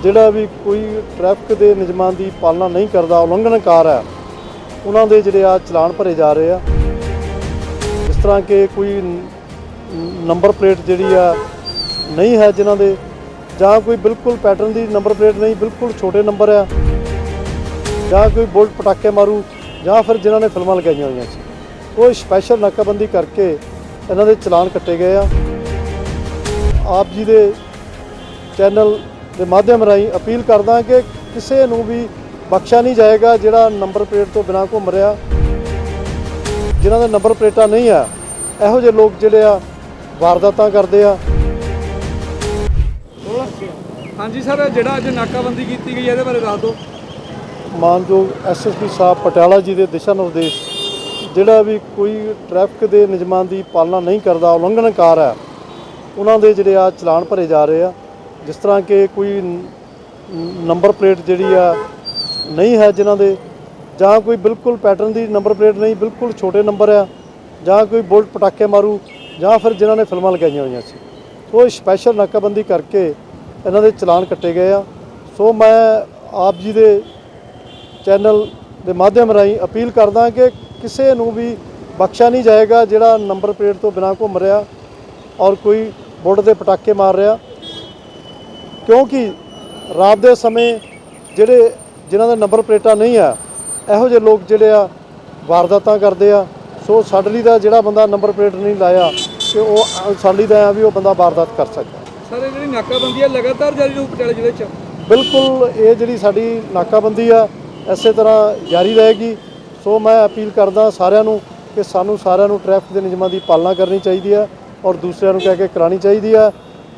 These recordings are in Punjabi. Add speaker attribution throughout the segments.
Speaker 1: ਜਿਹੜਾ ਵੀ ਕੋਈ ਟ੍ਰੈਫਿਕ ਦੇ ਨਿਯਮਾਂ ਦੀ ਪਾਲਣਾ ਨਹੀਂ ਕਰਦਾ ਉਲੰਘਣਕਾਰ ਹੈ, ਉਹਨਾਂ ਦੇ ਜਿਹੜੇ ਆ ਚਲਾਨ ਭਰੇ ਜਾ ਰਹੇ ਆ। ਇਸ ਤਰ੍ਹਾਂ ਕਿ ਕੋਈ ਨੰਬਰ ਪਲੇਟ ਜਿਹੜੀ ਆ ਨਹੀਂ ਹੈ ਜਿਨ੍ਹਾਂ ਦੇ, ਜਾਂ ਕੋਈ ਬਿਲਕੁਲ ਪੈਟਰਨ ਦੀ ਨੰਬਰ ਪਲੇਟ ਨਹੀਂ, ਬਿਲਕੁਲ ਛੋਟੇ ਨੰਬਰ ਆ, ਜਾਂ ਕੋਈ ਬੋਲਟ ਪਟਾਕੇ ਮਾਰੂ, ਜਾਂ ਫਿਰ ਜਿਨ੍ਹਾਂ ਨੇ ਫਿਲਮਾਂ ਲਗਾਈਆਂ ਹੋਈਆਂ ਸੀ। ਉਹ ਸਪੈਸ਼ਲ ਨਾਕਾਬੰਦੀ ਕਰਕੇ ਇਹਨਾਂ ਦੇ ਚਲਾਨ ਕੱਟੇ ਗਏ ਆ। ਆਪ ਜੀ ਦੇ ਚੈਨਲ ਦੇ ਮਾਧਿਅਮ ਰਾਹੀਂ ਅਪੀਲ ਕਰਦਾ ਕਿ ਕਿਸੇ ਨੂੰ ਵੀ ਬਖਸ਼ਿਆ ਨਹੀਂ ਜਾਏਗਾ ਜਿਹੜਾ ਨੰਬਰ ਪਲੇਟ ਤੋਂ ਬਿਨਾਂ ਘੁੰਮ ਰਿਹਾ। ਜਿਨ੍ਹਾਂ ਦੇ ਨੰਬਰ ਪਲੇਟਾਂ ਨਹੀਂ ਆ ਇਹੋ ਜਿਹੇ ਲੋਕ ਜਿਹੜੇ ਆ ਵਾਰਦਾਤਾਂ ਕਰਦੇ ਆ।
Speaker 2: ਹਾਂਜੀ ਸਰ ਜਿਹੜਾ ਅੱਜ ਨਾਕਾਬੰਦੀ ਕੀਤੀ ਗਈ ਹੈ ਇਹਦੇ ਬਾਰੇ ਦੱਸ ਦਿਓ।
Speaker 1: ਮਾਨਯੋਗ ਐਸਐਸਪੀ ਸਾਹਿਬ ਪਟਿਆਲਾ ਜੀ ਦੇ ਦਿਸ਼ਾ ਨਿਰਦੇਸ਼ ਜਿਹੜਾ ਵੀ ਕੋਈ ਟ੍ਰੈਫਿਕ ਦੇ ਨਿਯਮਾਂ ਦੀ ਪਾਲਣਾ ਨਹੀਂ ਕਰਦਾ ਉਲੰਘਣਕਾਰ ਹੈ ਉਹਨਾਂ ਦੇ ਜਿਹੜੇ ਆ ਚਲਾਨ ਭਰੇ ਜਾ ਰਹੇ ਆ। ਜਿਸ ਤਰ੍ਹਾਂ ਕਿ ਕੋਈ ਨੰਬਰ ਪਲੇਟ ਜਿਹੜੀ ਆ ਨਹੀਂ ਹੈ ਜਿਨ੍ਹਾਂ ਦੇ, ਜਾਂ ਕੋਈ ਬਿਲਕੁਲ ਪੈਟਰਨ ਦੀ ਨੰਬਰ ਪਲੇਟ ਨਹੀਂ, ਬਿਲਕੁਲ ਛੋਟੇ ਨੰਬਰ ਆ, ਜਾਂ ਕੋਈ ਬੋਲਟ ਪਟਾਕੇ ਮਾਰੂ, ਜਾਂ ਫਿਰ ਜਿਨ੍ਹਾਂ ਨੇ ਫਿਲਮਾਂ ਲਗਾਈਆਂ ਹੋਈਆਂ ਸੀ। ਉਹ ਸਪੈਸ਼ਲ ਨਾਕਾਬੰਦੀ ਕਰਕੇ ਇਹਨਾਂ ਦੇ ਚਲਾਨ ਕੱਟੇ ਗਏ ਆ। ਸੋ ਮੈਂ ਆਪ ਜੀ ਦੇ ਚੈਨਲ ਦੇ ਮਾਧਿਅਮ ਰਾਹੀਂ ਅਪੀਲ ਕਰਦਾ ਕਿ ਕਿਸੇ ਨੂੰ ਵੀ ਬਖਸ਼ਿਆ ਨਹੀਂ ਜਾਏਗਾ ਜਿਹੜਾ ਨੰਬਰ ਪਲੇਟ ਤੋਂ ਬਿਨਾਂ ਘੁੰਮ ਰਿਹਾ ਔਰ ਕੋਈ ਬੁੱਢ ਦੇ ਪਟਾਕੇ ਮਾਰ ਰਿਹਾ। ਕਿਉਂਕਿ ਰਾਤ ਦੇ ਸਮੇਂ ਜਿਹੜੇ ਜਿਨ੍ਹਾਂ ਦੇ ਨੰਬਰ ਪਲੇਟਾਂ ਨਹੀਂ ਆ ਇਹੋ ਜਿਹੇ ਲੋਕ ਜਿਹੜੇ ਆ ਵਾਰਦਾਤਾਂ ਕਰਦੇ ਆ। ਸੋ ਸਾਡੇ ਲਈ ਦਾ ਜਿਹੜਾ ਬੰਦਾ ਨੰਬਰ ਪਲੇਟ ਨਹੀਂ ਲਾਇਆ ਕਿ ਉਹ ਸਾਡੇ ਲਈ ਦਾ ਆ ਵੀ ਉਹ ਬੰਦਾ ਵਾਰਦਾਤ ਕਰ ਸਕਦਾ।
Speaker 2: ਸਰ ਇਹ ਜਿਹੜੀ ਨਾਕਾਬੰਦੀ ਹੈ ਲਗਾਤਾਰ ਜਾਰੀ ਰਹੂ ਪਟਿਆਲਾ ਜ਼ਿਲ੍ਹੇ 'ਚ?
Speaker 1: ਬਿਲਕੁਲ ਇਹ ਜਿਹੜੀ ਸਾਡੀ ਨਾਕਾਬੰਦੀ ਆ ਇਸੇ ਤਰ੍ਹਾਂ ਜਾਰੀ ਰਹੇਗੀ। ਸੋ ਮੈਂ ਅਪੀਲ ਕਰਦਾ ਸਾਰਿਆਂ ਨੂੰ ਕਿ ਸਾਨੂੰ ਸਾਰਿਆਂ ਨੂੰ ਟ੍ਰੈਫਿਕ ਦੇ ਨਿਯਮਾਂ ਦੀ ਪਾਲਣਾ ਕਰਨੀ ਚਾਹੀਦੀ ਆ ਔਰ ਦੂਸਰਿਆਂ ਨੂੰ ਕਹਿ ਕੇ ਕਰਾਣੀ ਚਾਹੀਦੀ ਆ।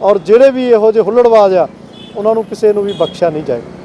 Speaker 1: ਔਰ ਜਿਹੜੇ ਵੀ ਇਹੋ ਜਿਹੇ ਹੁੱਲੜਬਾਜ਼ ਆ ਉਹਨਾਂ ਨੂੰ ਕਿਸੇ ਨੂੰ ਵੀ ਬਖਸ਼ਿਆ ਨਹੀਂ ਜਾਏਗਾ